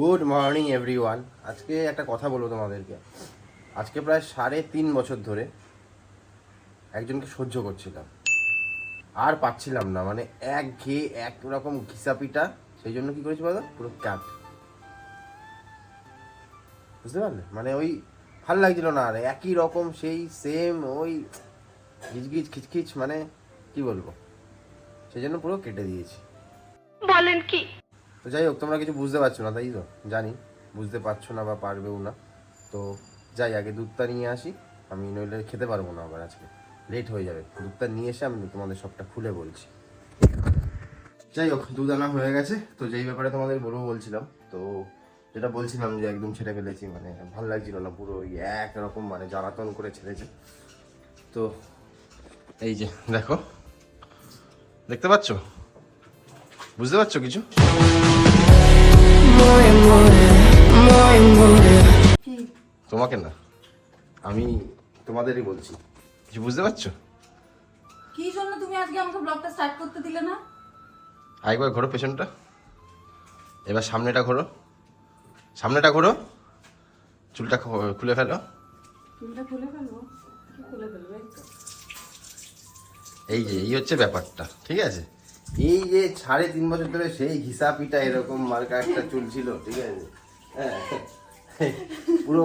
Good morning everyone আজকে একটা কথা বলব তোমাদেরকে। আজকে প্রায় সাড়ে তিন বছর ধরে একজনকে সহ্য করছিলাম। আর পাচ্ছিলাম না মানে এক ঘেয়ে একরকম ঘিসাপিটা। সেই জন্য কি করেছি বলো পুরো ক্যাট বুঝতে পারলে? মানে ওই ভালো লাগছিল না আর। একই রকম, সেই সেম ওই গিজগিজ, খিচখিচ মানে কি বলব? সেই জন্য পুরো কেটে দিয়েছি। বলেন কি? তো যাই হোক, তোমরা কিছু বুঝতে পারছ না, তাই তো? জানি, বুঝতে পারছ না বা পারবেও না। তো যাই, আগে দুধটা নিয়ে আসি। আমি নইলে খেতে পারব না আবার আজকে। লেট হয়ে যাবে। দুধটা নিয়ে এসে আমি তোমাদের সবটা খুলে বলছি। যাই হোক দুধ আনা হয়ে গেছে। তো যেই ব্যাপারে তোমাদের বলব বলছিলাম, তো যেটা বলছিলাম যে একদম ছেড়ে ফেলেছি মানে ভালো লাগছিল না, পুরো ওই একরকম মানে জ্বালাতন করে ছেড়েছে। তো এই যে, দেখো। দেখতে পাচ্ছ? বুঝতে পারছ কিছু? তোমাকে না আমি তোমাদেরই বলছি। কিছু বুঝতে পারছ? কি জন্য তুমি আজকে আমাকে ব্লগটা স্টার্ট করতে দিলে না? আরেকবার ঘোরো পেছনটা। এবার সামনেটা ঘোরো। সামনেটা ঘোরো। চুলটা খুলে ফেলো। চুলটা খুলে ফেলব? কি খুলে ফেলব। এই যে এই হচ্ছে ব্যাপারটা ঠিক আছে? এই যে সাড়ে তিন বছর ধরে সেই হিসাবিটা এরকম মার্কা একটা চুল ছিল ঠিক আছে? হ্যাঁ। পুরো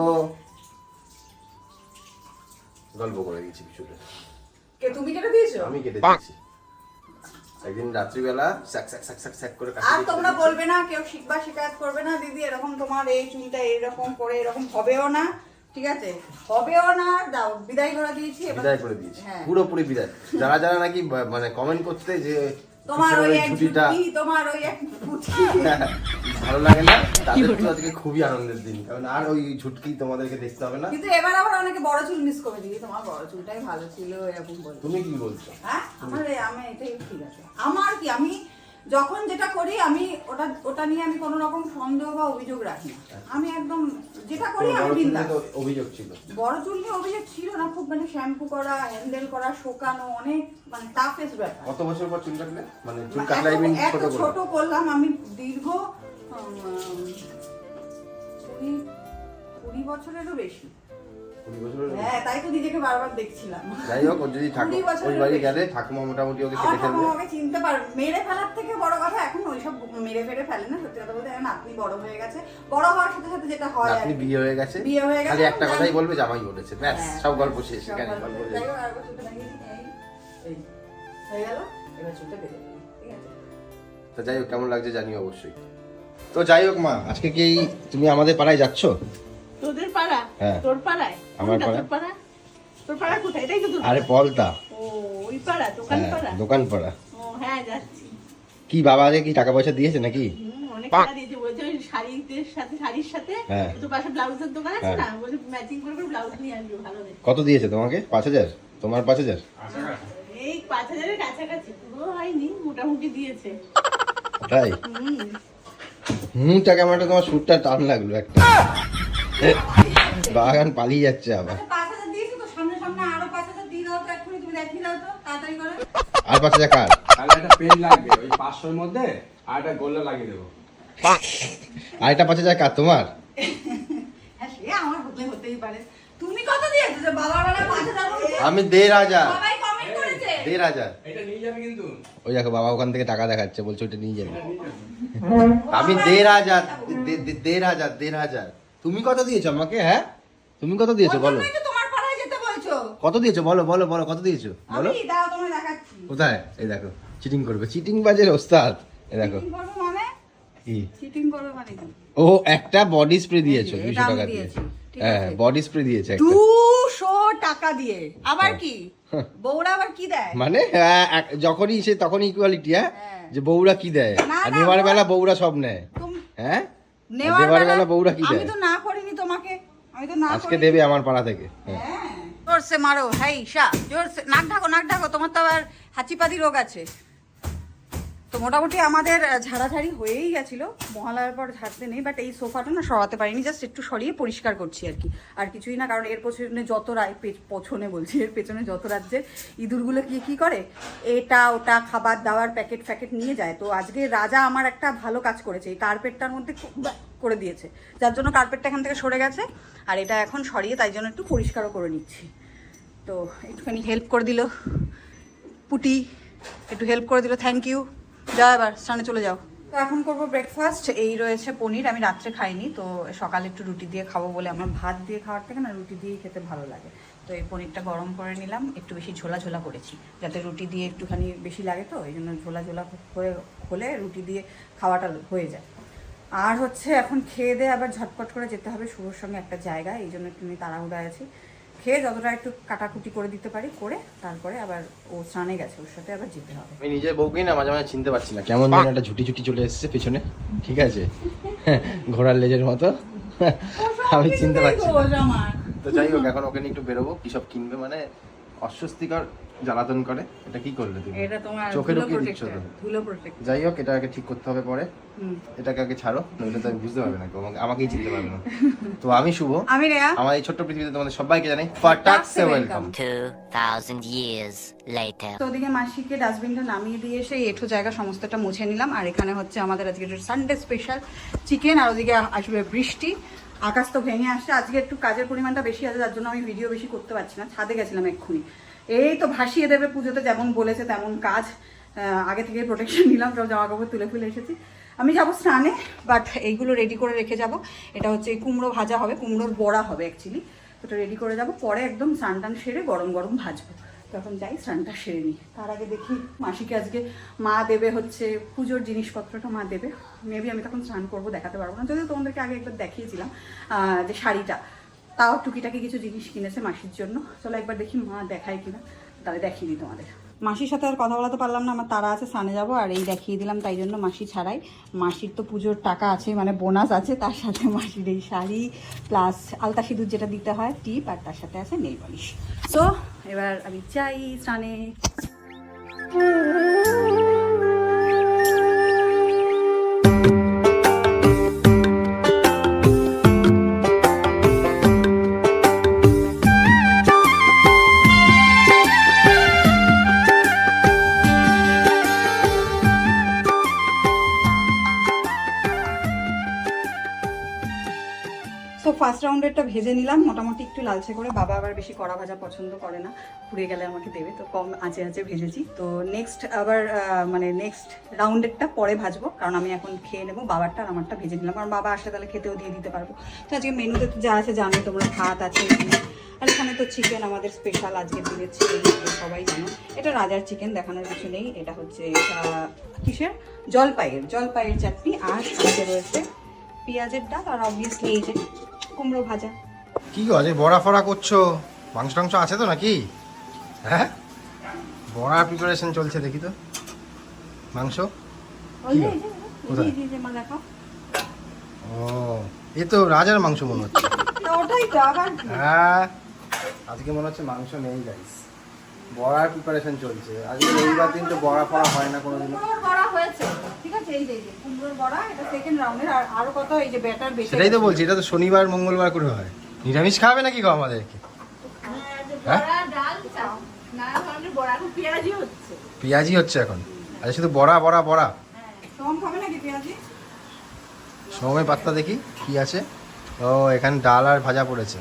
গল্প করে দিয়েছি চুলে কে তুমি কেটে দিয়েছ? আমি কেটে দিয়েছি। একদিন রাত্রিবেলা স্যাক স্যাক স্যাক স্যাক স্যাক করে আর তোমরা বলবে না কেউ শিখবা শিকায়ত করবে না দিদি এরকম তোমার এই চুলটা এরকম করে এরকম হবেও না ঠিক আছে? হবেও না দাও বিদায় করে দিয়েছি বিদায় করে দিয়েছি। হ্যাঁ। পুরোপুরি বিদায়। যারা যারা নাকি মানে কমেন্ট করতে যে তোমার ওই এক তোমার ওই এক ভালো লাগে না? তাদের তো আজকে খুবই আনন্দের দিন। কারণ আর ওই ঝুটকি তোমাদেরকে দেখতে হবে না? কিন্তু এবার আবার অনেকে বড় চুল মিস করে দিবি। তোমার বড় চুলটাই ভালো ছিল এরকম বলবে তুমি কি বলছো? হ্যাঁ? আমার আমি এটাই ঠিক আছে। আমার কি? আমি যখন যেটা করি আমি ওটা ওটা নিয়ে আমি কোনো রকম সন্দেহ বা অভিযোগ রাখি না। আমি একদম যেটা করি আমি বিন্দাস। অভিযোগ ছিল? বড় চুল নিয়ে অভিযোগ ছিল না খুব মানে শ্যাম্পু করা হ্যান্ডেল করা শোকানো অনেক মানে টাফেস্ট ব্যাপার। কত বছর পর চুল কাটলে মানে চুল কাটলে এত ছোট ছোট করলাম আমি দীর্ঘ কুড়ি কুড়ি বছরেরও বেশি। হ্যাঁ তাই তো নিজেকে বারবার দেখছিলাম। যাই হোক যদি ঠাকুর কুড়ি ওই বাড়ি গেলে ঠাকুমা মোটামুটি ওকে কেটে ফেলবে। আমাকে চিনতে পারে মেরে ফেলার থেকে বড় কথা এখন ওইসব মেরে ফেরে ফেলে না সত্যি কথা বলতে এখন আপনি বড় হয়ে গেছে। বড় হওয়ার সাথে সাথে যেটা হয় আপনি বিয়ে হয়ে গেছে। বিয়ে হয়ে গেছে, খালি একটা কথাই। বলবে জামাই বলেছে। ব্যাস হ্যাঁ, সব গল্প শেষ এখানে গল্প শেষ। হয়ে গেল? এবার চুলটা বেঁধে ঠিক আছে? তো যাই হোক কেমন লাগছে জানিও অবশ্যই। তো যাই হোক মা আজকে কি তুমি আমাদের পাড়ায় যাচ্ছ? তোদের পাড়া? হ্যাঁ। তোর পাড়ায়? আমার পাড়া? তোর পাড়া? তোর পাড়া কোথায়? এটাই তো আরে পলতা। ও ওই পাড়া দোকান হ্যাঁ পাড়া? দোকান পাড়া। ও হ্যাঁ যাচ্ছি। কি বাবা আগে কি টাকা পয়সা দিয়েছে নাকি? অনেক টাকা দিয়েছে। বলছে ওই শাড়িদের সাথে শাড়ির সাথে হ্যাঁ। তো পাশে ব্লাউজের দোকান আছে হ্যাঁ। না? বলছে ম্যাচিং করে করে ব্লাউজ নিয়ে আসবে ভালো কত দিয়েছে তোমাকে? পাঁচ হাজার? তোমার পাঁচ হাজার? এই পাঁচ হাজারের কাছাকাছি। পুরো হয়নি মোটামুটি দিয়েছে। তাই? হুম। হুমটা কেমন তোমার সুরটা টান লাগল একটা। বাগান পালিয়ে যাচ্ছে আবার। আচ্ছা, পাঁচ হাজার দিয়েছি তো? সামনে সামনে আরও পাঁচ হাজার দিয়ে দাও তো এক্ষুনি তুমি দেখিয়ে দাও তো তাড়াতাড়ি করে। আর পাঁচ হাজার কার? তাহলে একটা পেন লাগবে ওই পাঁচশোর মধ্যে আর একটা গোল্লা লাগিয়ে দেবো। আর একটা পাঁচ হাজার কার তোমার? হ্যাঁ? আমি দেড় হাজার। সবাই কমেন্ট করেছে। দেড় হাজার। এটা নিয়ে যাবে কিন্তু। ওই দেখো বাবা ওখান থেকে টাকা দেখাচ্ছে বলছে ওইটা নিয়ে যাবে। আমি দেড় হাজার দেড় হাজার দেড় হাজার। তুমি কত দিয়েছ আমাকে হ্যাঁ? তুমি কত দিয়েছ বলো। কত দিয়েছ বলো বলো বলো কত দিয়েছ বলো। কোথায়? এই দেখো চিটিং করবে চিটিং বাজের ওস্তাদ এই দেখো। মানে? মানে ও একটা বডি স্প্রে দিয়েছ দুশো টাকা দিয়ে। হ্যাঁ বডি স্প্রে দিয়েছে দুশো টাকা দিয়ে। আবার হ্যাঁ। কি? বউরা আবার কি দেয়? মানে হ্যাঁ, যখনই সে তখন ইকুয়ালিটি হ্যাঁ? হ্যাঁ। যে বউরা কি দেয়? আর নেওয়ার বেলা বউরা সব নেয়। হ্যাঁ? নেওয়ার বেলা বউরা কি আমি তো না করিনি তোমাকে আমি তো না আজকে দেবে আমার পাড়া থেকে। হ্যাঁ। হ্যাঁ। জোরসে মারো হ্যাঁ ঈশা জোরসে নাক ঢাকো নাক ঢাকো তোমার তো আবার হাঁচিপাতি রোগ আছে। তো মোটামুটি আমাদের ঝাড়াঝাড়ি হয়েই গেছিল। মহালয়ার পর ঝাড়তে নেই বাট এই সোফাটা না সরাতে পারিনি জাস্ট একটু সরিয়ে পরিষ্কার করছি আর কি। আর কিছুই না, কারণ এর পেছনে যত রায় পছনে বলছি, এর পেছনে যত রাজ্যের ইঁদুরগুলো কি কি করে, এটা, ওটা, খাবার দাবার, প্যাকেট ফ্যাকেট নিয়ে যায়। তো আজকে রাজা আমার একটা ভালো কাজ করেছে, এই কার্পেটটার মধ্যে করে দিয়েছে। যার জন্য কার্পেটটা এখান থেকে সরে গেছে, আর এটা এখন সরিয়ে তাই জন্য একটু পরিষ্কারও করে নিচ্ছি। তো একটুখানি হেল্প করে দিল, পুটি, একটু হেল্প করে দিল থ্যাংক ইউ যাও এবার স্নানে চলে যাও। তো এখন করব ব্রেকফাস্ট এই রয়েছে পনির আমি রাত্রে খাইনি তো সকালে একটু রুটি দিয়ে খাব বলে আমার ভাত দিয়ে খাওয়ার থেকে না রুটি দিয়ে খেতে ভালো লাগে। তো এই পনিরটা গরম করে নিলাম একটু বেশি ঝোলা ঝোলা করেছি যাতে রুটি দিয়ে একটুখানি বেশি লাগে তো এই জন্য ঝোলা ঝোলা হয়ে হলে রুটি দিয়ে খাওয়াটা হয়ে যায়। আর হচ্ছে এখন খেয়ে দিয়ে আবার ঝটপট করে যেতে হবে শুভর সঙ্গে একটা জায়গায় এই জন্য একটু আমি তাড়াহুড়ায় আছি। খেয়ে যতটা একটু কাটাকুটি করে দিতে পারি করে তারপরে আবার ও স্নানে গেছে ওর সাথে আবার যেতে হবে। আমি নিজের বউকেই না মাঝে মাঝে চিনতে পারছি না। কেমন যেন একটা ঝুটি ঝুটি চলে এসেছে পিছনে। ঠিক আছে? ঘোড়ার লেজের মতো। আমি চিনতে পারছি না। তো যাই হোক এখন ওকে নিয়ে একটু বেরোবো। কি সব কিনবে মানে? অস্বস্তিকর জ্বালাতন করে এটা কি করলে তুমি? এটা তোমার চোখে ধুলো ঢুকিয়ে দিচ্ছ তো? ধুলো প্রোটেক্ট যাই হোক এটাকে ঠিক করতে হবে পরে। এটাকে আগে ছাড়ো নইলে তো আমি বুঝতে পারবে না আমাকে- আমাকেই চিনতে পারবে না। তো আমি শুভ। আমি রেয়া। আমার এই ছোট্ট পৃথিবীতে তোমাদের সবাইকে জানাই ফাটাক্সে ওয়েলকাম। 2,000 years later. তো ওদিকে মাসিকে ডাস্টবিনটা নামিয়ে দিয়ে সেই এঠো জায়গা সমস্তটা মুছে নিলাম। আর এখানে হচ্ছে আমাদের আজকে সানডে স্পেশাল চিকেন আর ওদিকে আসবে বৃষ্টি। আকাশ তো ভেঙে আসছে। আজকে একটু কাজের পরিমাণটা বেশি আছে যার জন্য আমি ভিডিও বেশি করতে পারছি না। ছাদে গেছিলাম এক্ষুনি। এই তো ভাসিয়ে দেবে পুজোতে, যেমন বলেছে তেমন কাজ। আগে থেকে প্রোটেকশন নিলাম সব জামা কাপড় তুলে ফুলে এসেছি। আমি যাব স্নানে বাট এইগুলো রেডি করে রেখে যাব। এটা হচ্ছে কুমড়ো ভাজা হবে, কুমড়োর বড়া হবে অ্যাকচুয়ালি ওটা রেডি করে যাব, পরে একদম স্নান টান সেরে গরম গরম ভাজবো। তখন যাই স্নানটা সেরে নিই। তার আগে দেখি মাসিকে আজকে, মা দেবে হচ্ছে পুজোর জিনিসপত্রটা মা দেবে। মেবি আমি তখন স্নান করব, দেখাতে পারব না। যদিও তোমাদেরকে আগে একবার দেখিয়েছিলাম যে শাড়িটা। তাও টুকিটাকি কিছু জিনিস কিনেছে মাসির জন্য। চলো একবার দেখি মা দেখায় কিনা। তাহলে দিই তোমাদের। মাসির সাথে আর কথা বলাতে পারলাম না, আমার তারা আছে স্নানে যাব, আর এই দেখিয়ে দিলাম, তাই জন্য মাসি ছাড়াই। মাসির তো পুজোর টাকা আছে মানে বোনাস আছে, তার সাথে মাসির এই শাড়ি প্লাস আলতা সিঁদুর যেটা দিতে হয় টিপ আর তার সাথে আছে নেল পলিশ সো এবার আমি চাই স্নানে। সো রাউন্ডেরটা ভেজে নিলাম। মোটামুটি একটু লালচে করে বাবা আবার বেশি কড়া ভাজা পছন্দ করে না। পুড়ে গেলে আমাকে দেবে, তো কম আঁচে আঁচে ভেজেছি। তো নেক্সট আবার মানে নেক্সট রাউন্ডেরটা পরে ভাজবো, কারণ আমি এখন খেয়ে নেব বাবারটা আর আমারটা ভেজে নিলাম। কারণ বাবা আসলে তাহলে খেতেও দিয়ে দিতে পারব। তো আজকে মেনুতে তো যা আছে জানো, তোমরা ভাত আছে। আর এখানে তো চিকেন আমাদের স্পেশাল আজকে দিনের চিকেন সবাই জানো। এটা রাজার চিকেন দেখানোর কিছু নেই। এটা হচ্ছে কিসের? জলপাইয়ের। জলপাইয়ের চাটনি আর সাথে রয়েছে পেঁয়াজের ডাল আর অবভিয়াসলি এই যে কুমড়ো ভাজা। কি আজকে বড়া ফড়া করছ? মাংস টাংস আছে তো নাকি? হ্যাঁ? বড়া প্রিপারেশন চলছে দেখি তো। মাংস? কোথায়? ও এ তো রাজার মাংস মনে হচ্ছে? হ্যাঁ আজকে মনে হচ্ছে মাংস নেই গাইস বড়ার প্রিপারেশন চলছে। আজকে রবিবার দিন তো বড়া ফড়া হয় না কুমড়োর বড়া হয়েছে। ঠিক আছে? এই যে কুমড়োর বড়া এটা সেকেন্ড রাউন্ডের আর আরও কত এই যে ব্যাটার বেশি সেটাই তো বলছি এটা তো শনিবার মঙ্গলবার করে হয়। নিরামিষ খাবে নাকি গো আমাদেরকে? হ্যাঁ? বড়া ডাল চাও। না ধরনের বড়া এখন পেঁয়াজি হচ্ছে। এখন? আচ্ছা শুধু বড়া বড়া বড়া? কম খাবে নাকি পেঁয়াজি? সময় পাত্তা দেখি কি আছে? ও এখানে ডাল আর ভাজা পড়েছে।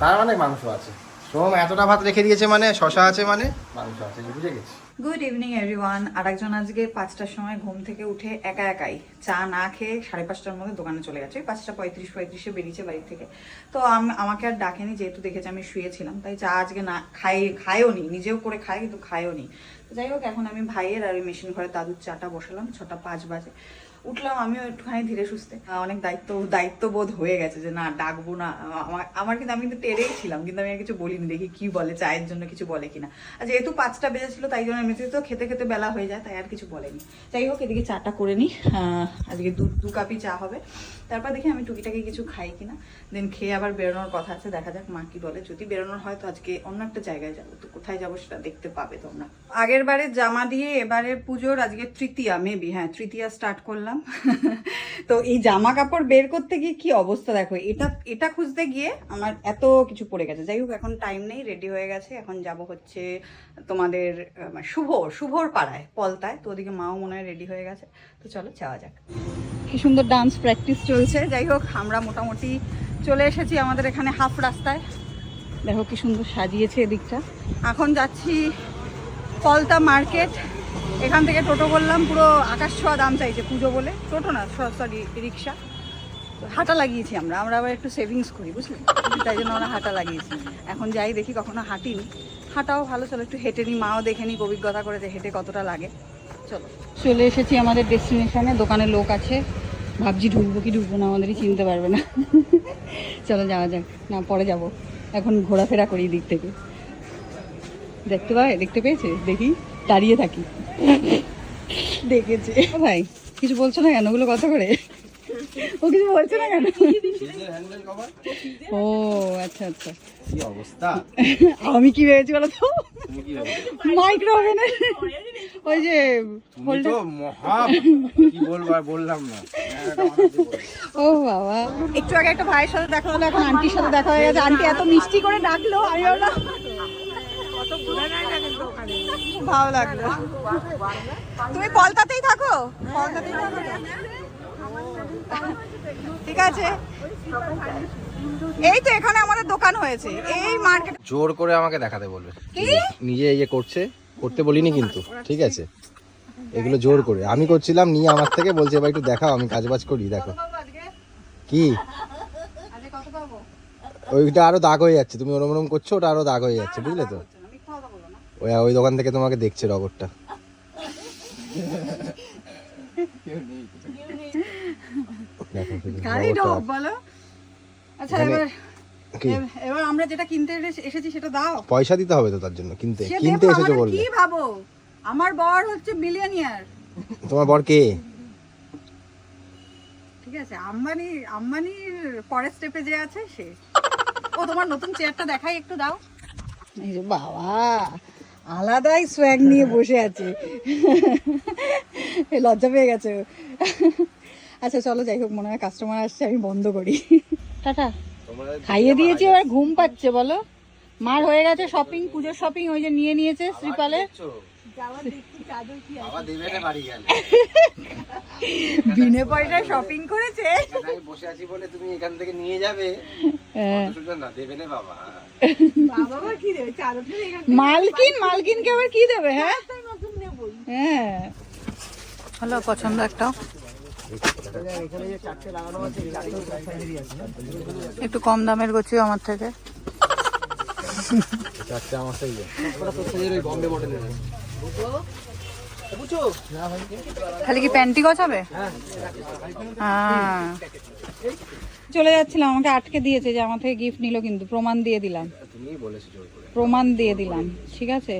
তার মানে মাংস আছে। সোম এতটা ভাত রেখে দিয়েছে মানে শশা আছে মানে? মাংস আছে বুঝে গেছি। গুড ইভিনিং এভরিওয়ান আর একজন আজকে পাঁচটার সময় ঘুম থেকে উঠে একা একাই চা না খেয়ে সাড়ে পাঁচটার মধ্যে দোকানে চলে গেছে। পাঁচটা পঁয়ত্রিশ, পঁয়ত্রিশে বেরিয়েছে বাড়ি থেকে। তো আম- আমাকে আর ডাকেনি, যেহেতু দেখেছে আমি শুয়েছিলাম। তাই চা আজকে না খাই খায়ও নি নিজেও করে খায় কিন্তু খায়ও নি যাই হোক, এখন আমি ভাইয়ের আর ওই মেশিন ঘরে দাদুর চাটা বসালাম, ছটা পাঁচ বাজে। উঠলাম, আমিও একটুখানি ধীরে সুস্থে। অনেক দায়িত্ব, দায়িত্ববোধ হয়ে গেছে যে না, ডাকবো না। আমার আমার কিন্তু, আমি কিন্তু টেরেই ছিলাম, কিন্তু আমি আর কিছু বলিনি, দেখি কি বলে, চায়ের জন্য কিছু বলে কিনা। আর যেহেতু পাঁচটা বেজেছিল, তাই জন্য এমনিতে তো খেতে খেতে বেলা হয়ে যায়, তাই আর কিছু বলেনি। যাই হোক, এদিকে চাটা করে নিই আজকে দু দু কাপই চা হবে। তারপর দেখি আমি টুকিটাকি কিছু খাই কিনা। দেন খেয়ে আবার বেরোনোর কথা আছে, দেখা যাক মা কি বলে। যদি বেরোনোর হয় তো আজকে অন্য একটা জায়গায় যাব। তো কোথায় যাব সেটা দেখতে পাবে তোমরা। আগের বারে জামা দিয়ে এবারে পুজোর আজকে তৃতীয়া মেবি হ্যাঁ তৃতীয়া স্টার্ট করলাম। তো এই জামা কাপড় বের করতে গিয়ে কি অবস্থা দেখো, এটা এটা খুঁজতে গিয়ে আমার এত কিছু পড়ে গেছে। যাই হোক, এখন টাইম নেই রেডি হয়ে গেছে। এখন যাব হচ্ছে তোমাদের শুভ, শুভর পাড়ায়, পলতায়। তো ওদিকে মাও মনে হয় রেডি হয়ে গেছে। তো চলো যাওয়া যাক। কি সুন্দর ডান্স প্র্যাকটিস চলছে। যাই হোক, আমরা মোটামুটি চলে এসেছি আমাদের এখানে হাফ রাস্তায়। দেখো কি সুন্দর সাজিয়েছে এদিকটা। এখন যাচ্ছি পলতা মার্কেট। এখান থেকে টোটো করলাম, পুরো আকাশ ছোঁয়া দাম চাইছে পুজো বলে। টোটো না সরি রিক্সা। হাঁটা লাগিয়েছি আমরা আমরা আবার একটু সেভিংস করি, বুঝলি? তাই জন্য আমরা হাঁটা লাগিয়েছি। এখন যাই দেখি, কখনো হাঁটিনি। হাঁটাও ভালো, চলো একটু হেঁটে নিই মাও দেখে নিক অভিজ্ঞতা করে যে হেঁটে কতটা লাগে। চলো। চলে এসেছি আমাদের ডেস্টিনেশনে দোকানে লোক আছে। ভাবছি ঢুকবো কি ঢুকবো না, আমাদেরই চিনতে পারবে না। চলো যাওয়া যাক, না, পরে যাব। এখন ঘোরাফেরা করি দিক থেকে। দেখতে পাই দেখতে পেয়েছে? দেখি, দাঁড়িয়ে থাকি। দেখেছে। ভাই কিছু বলছো না কেন? ওগুলো কত করে। ও কিছু বলছে না কেন? ও আচ্ছা আচ্ছা। আমি কি ভেবেছি বলো তো? মাইক্রো ওভেনের ওই যে বললাম না। ও বাবা। একটু আগে একটা ভাইয়ের সাথে দেখা হলো এখন আন্টির সাথে দেখা হয়ে গেছে। আন্টি এত মিষ্টি করে ডাকলো আমি ভাবলাম ভালো লাগল। তুমি পলতাতেই থাকো? পলতাতেই থাকো ঠিক আছে। এই তো এখানে আমাদের দোকান হয়েছে। এই মার্কেট জোর করে আমাকে দেখাতে বলবে। কি? নিজে এই যে করছে করতে বলিনি কিন্তু ঠিক আছে? এগুলো জোর করে। আমি করছিলাম নিয়ে আমার থেকে বলছে এবার একটু দেখাও আমি কাজবাজ করি দেখো। কি? আজকে কত পাবো? ওইটা আরও দাগ হয়ে যাচ্ছে তুমি ওরম ওরম করছ ওটা আরও দাগ হয়ে যাচ্ছে বুঝলে তো? ওই ওই দোকান থেকে তোমাকে দেখছে রগরটা আচ্ছা এবার এবার আমরা যেটা কিনতে এসেছি সেটা দাও। পয়সা দিতে হবে তো তার জন্য কিনতে কিনতে এসেছ বললে। কি ভাবো? আমার বর হচ্ছে মিলিয়নিয়ার তোমার বর কে? ঠিক আছে আম্বানি আম্বানির পরের স্টেপে যে আছে সে। ও তোমার নতুন চেয়ারটা দেখাই একটু দাও। এই যে বাবা। আলাদাই সোয়াগ নিয়ে বসে আছে। লজ্জা পেয়ে গেছে। আচ্ছা চলো যাই হোক মনে হয় কাস্টমার আসছে আমি বন্ধ করি। টাটা। খাইয়ে দিয়েছি এবার ঘুম পাচ্ছে বলো। মার হয়ে গেছে শপিং পুজোর শপিং ওই যে নিয়ে নিয়েছে শ্রীপালে। বাবা দেবে না বাড়ি গেলে। বিনে পয়সায় শপিং করেছে। বসে আছি বলে তুমি এখান থেকে নিয়ে যাবে। হ্যাঁ। না দেবে না বাবা। মালকিন, মালকিনকে আবার কি দেবে হ্যাঁ? হ্যাঁ। হলো পছন্দ একটা একটু কম দামের গোছিও আমার থেকে আমার থেকে। খালি কি প্যান্টি গছাবে? হ্যাঁ। চলে যাচ্ছিলাম আমাকে আটকে দিয়েছে যে আমার থেকে গিফট নিল কিন্তু প্রমাণ দিয়ে দিলাম। বলেছ প্রমাণ দিয়ে দিলাম ঠিক আছে?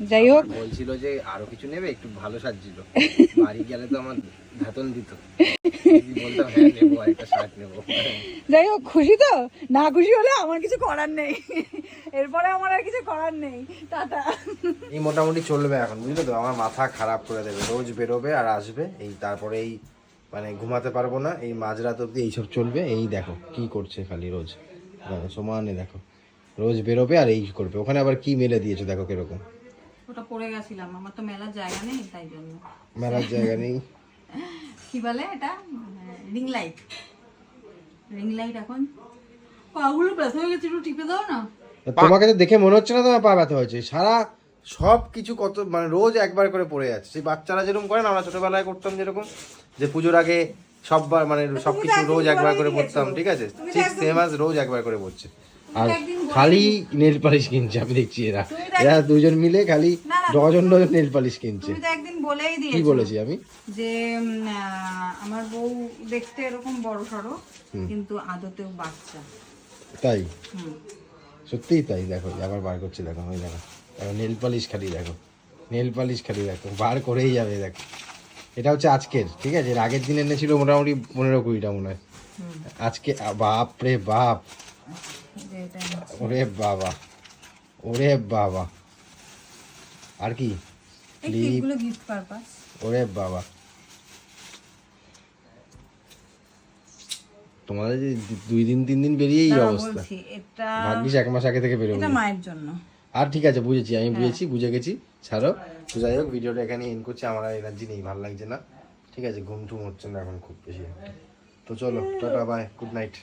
যাই হোক। বলছিল যে আরও কিছু নেবে একটু ভালো সাজছিল। বাড়ি গেলে তো আমার বেতন দিত। বলতাম হ্যাঁ নেব একটা শার্ট নেব। যাই হোক খুশি তো? না খুশি হলে আমার কিছু করার নেই। এরপরে আমার আর কিছু করার নেই। টাটা। এই মোটামুটি চলবে এখন বুঝলে তো? আমার মাথা খারাপ করে দেবে। রোজ বেরোবে আর আসবে এই তারপরে এই মানে ঘুমাতে পারব না এই মাঝরাত অব্দি এইসব চলবে এই দেখো কি করছে খালি রোজ। সমানে দেখো রোজ বেরোবে আর এই করবে। ওখানে আবার কি মেলে দিয়েছ দেখো কীরকম। ওটা পড়ে গেছিলাম আমার তো মেলার জায়গা নেই তাই জন্য। মেলার জায়গা নেই। কি বলে এটা? রিং লাইট রিং লাইট এখন। পাগুলো ব্যথা হয়ে গেছে একটু টিপে দাও না। তোমাকে তো দেখে মনে হচ্ছে না তোমার পা ব্যথা হয়েছে। সারা সব কিছু কত মানে রোজ একবার করে পড়ে যাচ্ছে। সেই বাচ্চারা যেরকম করে না আমরা ছোটবেলায় করতাম যেরকম। যে পুজোর আগে সববার মানে সবকিছু রোজ একবার করে পড়তাম ঠিক আছে? ঠিক সেম আজ রোজ একবার করে পড়ছে। আর খালি নেল পালিশ কিনছে আমি দেখছি এরা। এরা দুজন মিলে খালি ডজন ডজন নেল পালিশ কিনছে। একদিন বলেই কি বলেছি আমি? যে আমার বউ দেখতে এরকম বড় সড়ো কিন্তু আদতেও বাচ্চা। তাই? সত্যিই তাই দেখো আবার বার করছে দেখো ওই দেখো। দেখো নেল পালিশ খালি দেখো। নেল পালিশ খালি দেখো বার করেই যাবে দেখো। এটা হচ্ছে আজকের ঠিক আছে? আগের দিন এনেছিল মোটামুটি পনেরো কুড়িটা মনে হয়। আজকে বাপ রে বাপ। ওরে বাবা ওরে বাবা। আর কি? ওরে বাবা। তোমাদের যে দুই দিন তিন দিন বেরিয়ে এই অবস্থা। ভাগ্যিস এক মাস আগে থেকে বেরোবে। মায়ের জন্য। আর ঠিক আছে বুঝেছি আমি বুঝেছি বুঝে গেছি। ছাড়ো। যাই হোক, ভিডিওটা এখানে এন করছি। আমার আর এনার্জি নেই, ভালো লাগছে না। ঠিক আছে, ঘুম ঠুম হচ্ছে না এখন খুব বেশি। তো চলো, টাটা বাই গুড নাইট